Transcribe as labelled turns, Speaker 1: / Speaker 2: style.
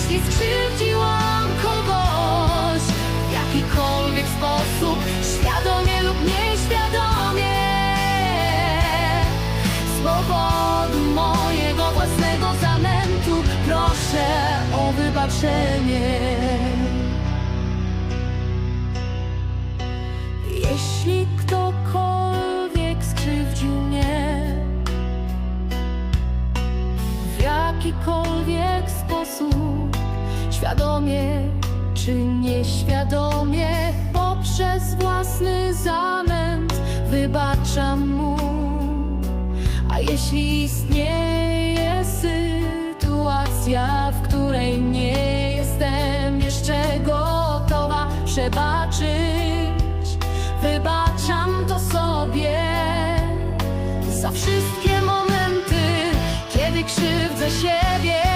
Speaker 1: Jeśli skrzywdziłam kogoś w jakikolwiek sposób, świadomie lub nieświadomie, z powodu mojego własnego zamętu, proszę o wybaczenie. Jeśli ktokolwiek skrzywdził mnie w jakikolwiek świadomie czy nieświadomie, poprzez własny zamęt wybaczam mu. A jeśli istnieje sytuacja, w której nie jestem jeszcze gotowa przebaczyć, wybaczam to sobie za wszystkie momenty, kiedy krzywdzę siebie.